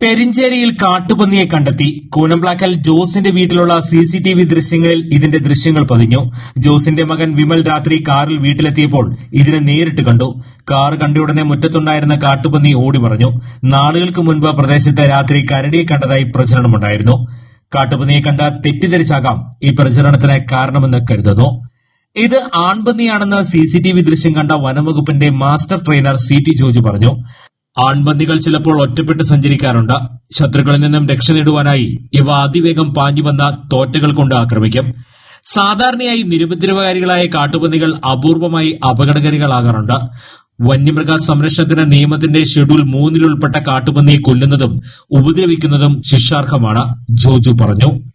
പെരിഞ്ചേരിയിൽ കാട്ടുപന്നിയെ കണ്ടെത്തി. കൂനംപ്ലാക്കൽ ജോസിന്റെ വീട്ടിലുള്ള സി സി ടി വി ദൃശ്യങ്ങളിൽ ഇതിന്റെ ദൃശ്യങ്ങൾ പതിഞ്ഞു. ജോസിന്റെ മകൻ വിമൽ രാത്രി കാറിൽ വീട്ടിലെത്തിയപ്പോൾ ഇതിനെ നേരിട്ട് കണ്ടു. കാർ കണ്ടയുടനെ മുറ്റത്തുണ്ടായിരുന്ന കാട്ടുപന്നി ഓടി പറഞ്ഞു നാളുകൾക്ക് മുൻപ് പ്രദേശത്ത് രാത്രി കരടിയെ കണ്ടതായി പ്രചരണമുണ്ടായിരുന്നു. കാട്ടുപന്നിയെ കണ്ട തെറ്റിദ്ധരിച്ചാകാം ഈ പ്രചരണത്തിന് കാരണമെന്ന് കരുതുന്നു. ഇത് ആൺപന്നിയാണെന്ന് സി സി ടി വി ദൃശ്യം കണ്ട വനംവകുപ്പിന്റെ master trainer C T George പറഞ്ഞു. ആൺപന്നികൾ ചിലപ്പോൾ ഒറ്റപ്പെട്ട് സഞ്ചരിക്കാറുണ്ട്. ശത്രുക്കളിൽ നിന്നും രക്ഷ നേടുവാനായി ഇവ അതിവേഗം പാഞ്ഞു വന്ന തോറ്റകൾ കൊണ്ട് ആക്രമിക്കും. സാധാരണയായി നിരുപദ്രവകാരികളായ കാട്ടുപന്നികൾ അപൂർവമായി അപകടകാരികളാകാറുണ്ട്. വന്യമൃഗ സംരക്ഷണത്തിന് നിയമത്തിന്റെ ഷെഡ്യൂൾ മൂന്നിൽ ഉൾപ്പെട്ട കാട്ടുപന്നിയെ കൊല്ലുന്നതും ഉപദ്രവിക്കുന്നതും ശിക്ഷാർഹമാണ് ജോജു പറഞ്ഞു.